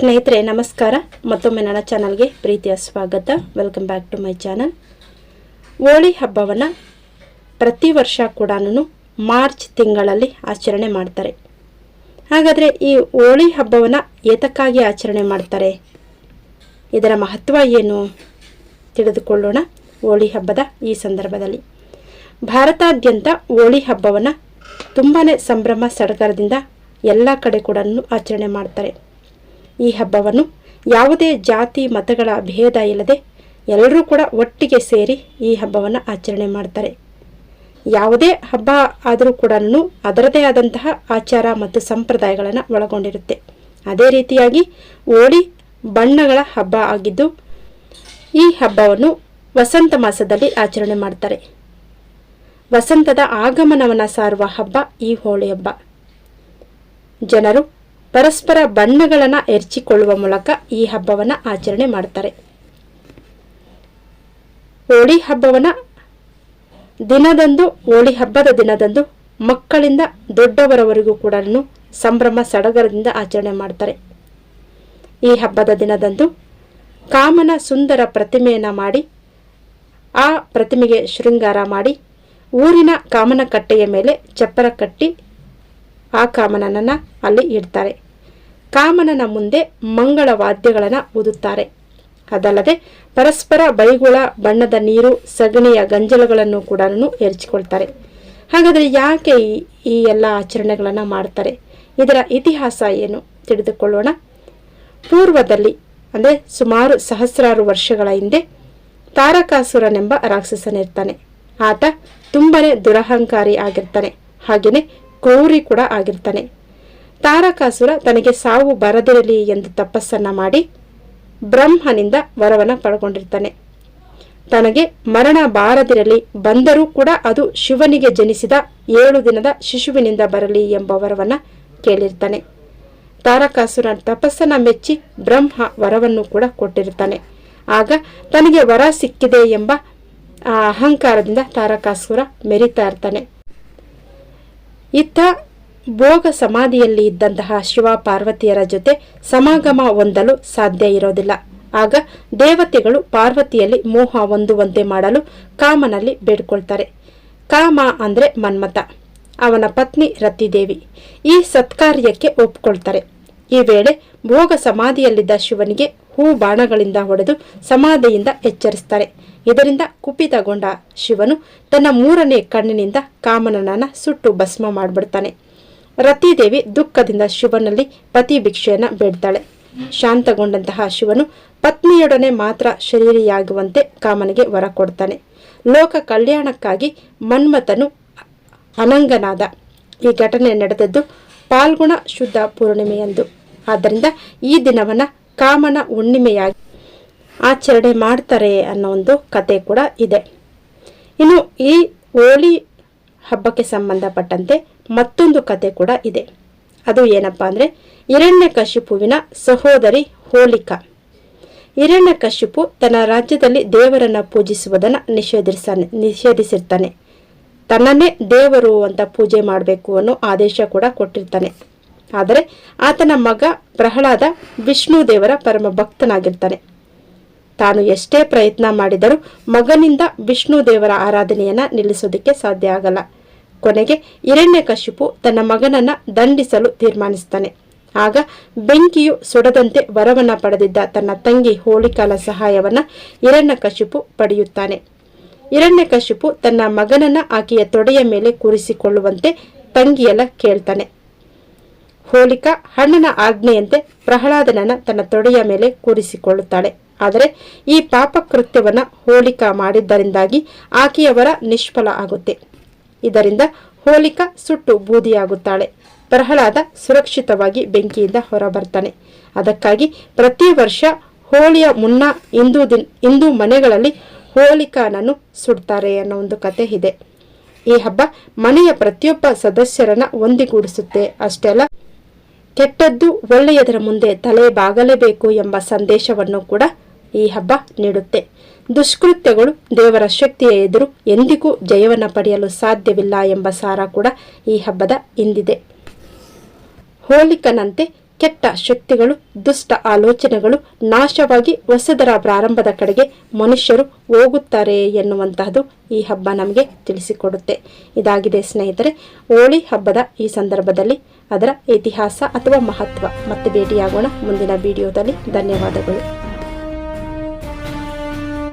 ಸ್ನೇಹಿತರೆ, ನಮಸ್ಕಾರ. ಮತ್ತೊಮ್ಮೆ ನನ್ನ ಚಾನಲ್ಗೆ ಪ್ರೀತಿಯ ಸ್ವಾಗತ. Welcome back to my channel Holi ಹಬ್ಬವನ್ನು ಪ್ರತಿ ವರ್ಷ ಕೂಡ ಮಾರ್ಚ್ ತಿಂಗಳಲ್ಲಿ ಆಚರಣೆ ಮಾಡ್ತಾರೆ. ಹಾಗಾದರೆ ಈ ಹೋಳಿ ಹಬ್ಬವನ್ನು ಏತಕ್ಕಾಗಿ ಆಚರಣೆ ಮಾಡ್ತಾರೆ? ಇದರ ಮಹತ್ವ ಏನು? ತಿಳಿದುಕೊಳ್ಳೋಣ ಹೋಳಿ ಹಬ್ಬದ ಈ ಸಂದರ್ಭದಲ್ಲಿ. ಭಾರತಾದ್ಯಂತ ಹೋಳಿ ಹಬ್ಬವನ್ನು ತುಂಬಾ ಸಂಭ್ರಮ, ಸಡಗರದಿಂದ ಎಲ್ಲ ಕಡೆ ಕೂಡ ಆಚರಣೆ ಮಾಡ್ತಾರೆ. ಈ ಹಬ್ಬವನ್ನು ಯಾವುದೇ ಜಾತಿ, ಮತಗಳ ಭೇದ ಇಲ್ಲದೆ ಎಲ್ಲರೂ ಕೂಡ ಒಟ್ಟಿಗೆ ಸೇರಿ ಈ ಹಬ್ಬವನ್ನು ಆಚರಣೆ ಮಾಡ್ತಾರೆ. ಯಾವುದೇ ಹಬ್ಬ ಆದರೂ ಕೂಡ ಅದರದೇ ಆದಂತಹ ಆಚಾರ ಮತ್ತು ಸಂಪ್ರದಾಯಗಳನ್ನು ಒಳಗೊಂಡಿರುತ್ತೆ. ಅದೇ ರೀತಿಯಾಗಿ ಓಡಿ ಬಣ್ಣಗಳ ಹಬ್ಬ ಆಗಿದ್ದು ಈ ಹಬ್ಬವನ್ನು ವಸಂತ ಮಾಸದಲ್ಲಿ ಆಚರಣೆ ಮಾಡ್ತಾರೆ. ವಸಂತದ ಆಗಮನವನ್ನು ಸಾರುವ ಹಬ್ಬ ಈ ಹೋಳಿ ಹಬ್ಬ. ಜನರು ಪರಸ್ಪರ ಬಣ್ಣಗಳನ್ನು ಎರಚಿಕೊಳ್ಳುವ ಮೂಲಕ ಈ ಹಬ್ಬವನ್ನು ಆಚರಣೆ ಮಾಡ್ತಾರೆ. ಹೋಳಿ ಹಬ್ಬವನ್ನು ದಿನದಂದು, ಹೋಳಿ ಹಬ್ಬದ ದಿನದಂದು ಮಕ್ಕಳಿಂದ ದೊಡ್ಡವರವರೆಗೂ ಕೂಡ ಸಂಭ್ರಮ ಸಡಗರದಿಂದ ಆಚರಣೆ ಮಾಡ್ತಾರೆ. ಈ ಹಬ್ಬದ ದಿನದಂದು ಕಾಮನ ಸುಂದರ ಪ್ರತಿಮೆಯನ್ನು ಮಾಡಿ, ಆ ಪ್ರತಿಮೆಗೆ ಶೃಂಗಾರ ಮಾಡಿ, ಊರಿನ ಕಾಮನ ಕಟ್ಟೆಯ ಮೇಲೆ ಚಪ್ಪರ ಕಟ್ಟಿ ಆ ಕಾಮನನನ್ನು ಅಲ್ಲಿ ಇಡ್ತಾರೆ. ಕಾಮನನ ಮುಂದೆ ಮಂಗಳ ವಾದ್ಯಗಳನ್ನು ಊದುತ್ತಾರೆ ಅದಲ್ಲದೆ ಪರಸ್ಪರ ಬೈಗುಳ, ಬಣ್ಣದ ನೀರು, ಸಗಣಿಯ ಗಂಜಲಗಳನ್ನು ಕೂಡ ಎರಚಿಕೊಳ್ತಾರೆ. ಹಾಗಾದರೆ ಯಾಕೆ ಈ ಈ ಎಲ್ಲ ಆಚರಣೆಗಳನ್ನು ಮಾಡ್ತಾರೆ? ಇದರ ಇತಿಹಾಸ ಏನು ತಿಳಿದುಕೊಳ್ಳೋಣ. ಪೂರ್ವದಲ್ಲಿ, ಅಂದರೆ ಸುಮಾರು ಸಹಸ್ರಾರು ವರ್ಷಗಳ ಹಿಂದೆ ತಾರಕಾಸುರನೆಂಬ ರಾಕ್ಷಸನಿರ್ತಾನೆ. ಆತ ತುಂಬನೇ ದುರಹಂಕಾರಿ ಆಗಿರ್ತಾನೆ. ಹಾಗೆಯೇ ಕ್ರೂರಿ ಕೂಡ ಆಗಿರ್ತಾನೆ. ತಾರಕಾಸುರ ತನಗೆ ಸಾವು ಬರದಿರಲಿ ಎಂದು ತಪಸ್ಸನ್ನ ಮಾಡಿ ಬ್ರಹ್ಮನಿಂದ ವರವನ್ನು ಪಡ್ಕೊಂಡಿರ್ತಾನೆ. ತನಗೆ ಮರಣ ಬಾರದಿರಲಿ, ಬಂದರೂ ಕೂಡ ಅದು ಶಿವನಿಗೆ ಜನಿಸಿದ ಏಳು ದಿನದ ಶಿಶುವಿನಿಂದ ಬರಲಿ ಎಂಬ ವರವನ್ನು ಕೇಳಿರ್ತಾನೆ. ತಾರಕಾಸುರ ತಪಸ್ಸನ್ನು ಮೆಚ್ಚಿ ಬ್ರಹ್ಮ ವರವನ್ನು ಕೂಡ ಕೊಟ್ಟಿರ್ತಾನೆ. ಆಗ ತನಗೆ ವರ ಸಿಕ್ಕಿದೆ ಎಂಬ ಅಹಂಕಾರದಿಂದ ತಾರಕಾಸುರ ಮೆರಿತಾ ಇರ್ತಾನೆ. ಇತ್ತ ಭೋಗ ಸಮಾಧಿಯಲ್ಲಿ ಇದ್ದಂತಹ ಶಿವ ಪಾರ್ವತಿಯರ ಜೊತೆ ಸಮಾಗಮ ಹೊಂದಲು ಸಾಧ್ಯ ಇರೋದಿಲ್ಲ. ಆಗ ದೇವತೆಗಳು ಪಾರ್ವತಿಯಲ್ಲಿ ಮೋಹ ಹೊಂದುವಂತೆ ಮಾಡಲು ಕಾಮನಲ್ಲಿ ಬೇಡ್ಕೊಳ್ತಾರೆ. ಕಾಮ ಅಂದರೆ ಮನ್ಮತ ಅವನ ಪತ್ನಿ ರತಿದೇವಿ ಈ ಸತ್ಕಾರ್ಯಕ್ಕೆ ಒಪ್ಕೊಳ್ತಾರೆ. ಈ ವೇಳೆ ಭೋಗ ಸಮಾಧಿಯಲ್ಲಿದ್ದ ಶಿವನಿಗೆ ಹೂ ಬಾಣಗಳಿಂದ ಹೊಡೆದು ಸಮಾಧಿಯಿಂದ ಎಚ್ಚರಿಸ್ತಾರೆ. ಇದರಿಂದ ಕುಪಿತಗೊಂಡ ಶಿವನು ತನ್ನ ಮೂರನೇ ಕಣ್ಣಿನಿಂದ ಕಾಮನನನ್ನ ಸುಟ್ಟು ಭಸ್ಮ ಮಾಡಿಬಿಡ್ತಾನೆ. ರತಿದೇವಿ ದುಃಖದಿಂದ ಶಿವನಲ್ಲಿ ಪತಿ ಭಿಕ್ಷೆಯನ್ನ ಬೇಡ್ತಾಳೆ. ಶಾಂತಗೊಂಡಂತಹ ಶಿವನು ಪತ್ನಿಯೊಡನೆ ಮಾತ್ರ ಶರೀರಿಯಾಗುವಂತೆ ಕಾಮನಿಗೆ ವರ ಕೊಡ್ತಾನೆ. ಲೋಕ ಕಲ್ಯಾಣಕ್ಕಾಗಿ ಮನ್ಮಥನು ಅನಂಗನಾದ ಈ ಘಟನೆ ನಡೆದದ್ದು ಪಾಲ್ಗುಣ ಶುದ್ಧ ಪೂರ್ಣಿಮೆಯಂದು. ಆದ್ದರಿಂದ ಈ ದಿನವನ್ನ ಕಾಮನ ಹುಣ್ಣಿಮೆಯಾಗಿ ಆಚರಣೆ ಮಾಡ್ತಾರೆ ಅನ್ನೋ ಒಂದು ಕತೆ ಕೂಡ ಇದೆ. ಇನ್ನು ಈ ಹೋಳಿ ಹಬ್ಬಕ್ಕೆ ಸಂಬಂಧಪಟ್ಟಂತೆ ಮತ್ತೊಂದು ಕತೆ ಕೂಡ ಇದೆ. ಅದು ಏನಪ್ಪ ಅಂದರೆ ಹಿರಣ್ಯಕಶಿಪುವಿನ ಸಹೋದರಿ ಹೋಲಿಕಾ. ಹಿರಣ್ಯಕಶಿಪು ತನ್ನ ರಾಜ್ಯದಲ್ಲಿ ದೇವರನ್ನ ಪೂಜಿಸುವುದನ್ನು ನಿಷೇಧಿಸಾನೆ ನಿಷೇಧಿಸಿರ್ತಾನೆ. ತನ್ನನ್ನೇ ದೇವರು ಅಂತ ಪೂಜೆ ಮಾಡಬೇಕು ಅನ್ನೋ ಆದೇಶ ಕೂಡ ಕೊಟ್ಟಿರ್ತಾನೆ. ಆದರೆ ಆತನ ಮಗ ಪ್ರಹ್ಲಾದ ವಿಷ್ಣು ದೇವರ ಪರಮ ಭಕ್ತನಾಗಿರ್ತಾನೆ. ತಾನು ಎಷ್ಟೇ ಪ್ರಯತ್ನ ಮಾಡಿದರೂ ಮಗನಿಂದ ವಿಷ್ಣು ದೇವರ ಆರಾಧನೆಯನ್ನ ನಿಲ್ಲಿಸೋದಕ್ಕೆ ಸಾಧ್ಯ ಆಗಲ್ಲ. ಕೊನೆಗೆ ಹಿರಣ್ಯಕಶಿಪು ತನ್ನ ಮಗನನ್ನ ದಂಡಿಸಲು ತೀರ್ಮಾನಿಸ್ತಾನೆ. ಆಗ ಬೆಂಕಿಯು ಸುಡದಂತೆ ವರವನ್ನ ಪಡೆದಿದ್ದ ತನ್ನ ತಂಗಿ ಹೋಳಿಕಾಲ ಸಹಾಯವನ್ನ ಹಿರಣ್ಯಕಶಿಪು ಪಡೆಯುತ್ತಾನೆ. ಹಿರಣ್ಯಕಶಿಪು ತನ್ನ ಮಗನನ್ನ ಆಕೆಯ ತೊಡೆಯ ಮೇಲೆ ಕೂರಿಸಿಕೊಳ್ಳುವಂತೆ ತಂಗಿಯೆಲ್ಲ ಕೇಳ್ತಾನೆ. ಹೋಲಿಕಾ ಹಣ್ಣನ ಆಜ್ಞೆಯಂತೆ ಪ್ರಹ್ಲಾದನನ್ನ ತನ್ನ ತೊಡೆಯ ಮೇಲೆ ಕೂರಿಸಿಕೊಳ್ಳುತ್ತಾಳೆ. ಆದರೆ ಈ ಪಾಪ ಕೃತ್ಯವನ್ನ ಹೋಲಿಕಾ ಮಾಡಿದ್ದರಿಂದಾಗಿ ಆಕೆಯವರ ನಿಷ್ಫಲ ಆಗುತ್ತೆ. ಇದರಿಂದ ಹೋಲಿಕಾ ಸುಟ್ಟು ಬೂದಿಯಾಗುತ್ತಾಳೆ. ಪ್ರಹ್ಲಾದ ಸುರಕ್ಷಿತವಾಗಿ ಬೆಂಕಿಯಿಂದ ಹೊರಬರ್ತಾನೆ. ಅದಕ್ಕಾಗಿ ಪ್ರತಿ ವರ್ಷ ಹೋಳಿಯ ಮುನ್ನ ಹಿಂದೂ ದಿನ ಹಿಂದೂ ಮನೆಗಳಲ್ಲಿ ಹೋಲಿಕಾನನ್ನು ಸುಡ್ತಾರೆ ಅನ್ನೋ ಒಂದು ಕತೆ ಇದೆ. ಈ ಹಬ್ಬ ಮನೆಯ ಪ್ರತಿಯೊಬ್ಬ ಸದಸ್ಯರನ್ನ ಒಂದಿಗೂಡಿಸುತ್ತೆ. ಅಷ್ಟೇ ಅಲ್ಲ ಕೆಟ್ಟದ್ದು ಒಳ್ಳೆಯದರ ಮುಂದೆ ತಲೆ ಬಾಗಲೇಬೇಕು ಎಂಬ ಸಂದೇಶವನ್ನು ಕೂಡ ಈ ಹಬ್ಬ ನೀಡುತ್ತೆ. ದುಷ್ಕೃತ್ಯಗಳು ದೇವರ ಶಕ್ತಿಯ ಎದುರು ಎಂದಿಗೂ ಜಯವನ್ನು ಪಡೆಯಲು ಸಾಧ್ಯವಿಲ್ಲ ಎಂಬ ಸಾರ ಕೂಡ ಈ ಹಬ್ಬದ ಹಿಂದಿದೆ ಹೋಲಿಕನಂತೆ ಕೆಟ್ಟ ಶಕ್ತಿಗಳು, ದುಷ್ಟ ಆಲೋಚನೆಗಳು ನಾಶವಾಗಿ ಹೊಸದರ ಪ್ರಾರಂಭದ ಕಡೆಗೆ ಮನುಷ್ಯರು ಹೋಗುತ್ತಾರೆ ಎನ್ನುವಂತಹದ್ದು ಈ ಹಬ್ಬ ನಮಗೆ ತಿಳಿಸಿಕೊಡುತ್ತೆ. ಇದಾಗಿದೆ ಸ್ನೇಹಿತರೆ, ಹೋಳಿ ಹಬ್ಬದ ಈ ಸಂದರ್ಭದಲ್ಲಿ ಅದರ ಇತಿಹಾಸ ಅಥವಾ ಮಹತ್ವ ಮತ್ತೆ ಭೇಟಿಯಾಗೋಣ ಮುಂದಿನ ವಿಡಿಯೋದಲ್ಲಿ. ಧನ್ಯವಾದಗಳು.